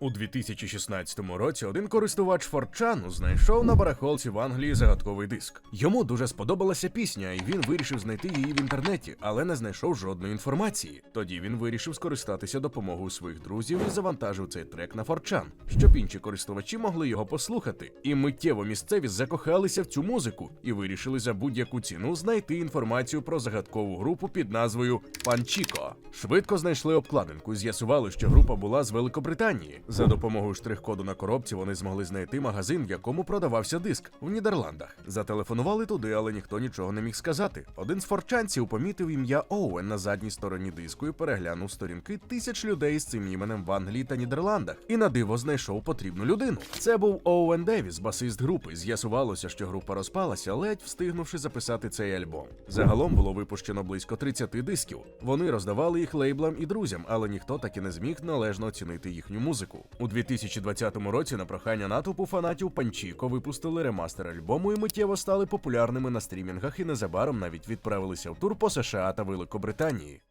У 2016 році один користувач 4chan знайшов на барахолці в Англії загадковий диск. Йому дуже сподобалася пісня, і він вирішив знайти її в інтернеті, але не знайшов жодної інформації. Тоді він вирішив скористатися допомогою своїх друзів і завантажив цей трек на 4chan, щоб інші користувачі могли його послухати. І миттєво місцеві закохалися в цю музику і вирішили за будь-яку ціну знайти інформацію про загадкову групу під назвою Панчіко. Швидко знайшли обкладинку і з'ясували, що група була з Великобританії. За допомогою штрих-коду на коробці вони змогли знайти магазин, в якому продавався диск в Нідерландах. Зателефонували туди, але ніхто нічого не міг сказати. Один з форчанців помітив ім'я Оуен на задній стороні диску і переглянув сторінки тисяч людей з цим іменем в Англії та Нідерландах. І на диво знайшов потрібну людину. Це був Оуен Девіс, басист групи. З'ясувалося, що група розпалася, ледь встигнувши записати цей альбом. Загалом було випущено близько 30 дисків. Вони роздавали їх лейблам і друзям, але ніхто так і не зміг належно оцінити їхню музику. У 2020 році на прохання натовпу фанатів Панчіко випустили ремастер альбому і миттєво стали популярними на стрімінгах і незабаром навіть відправилися в тур по США та Великобританії.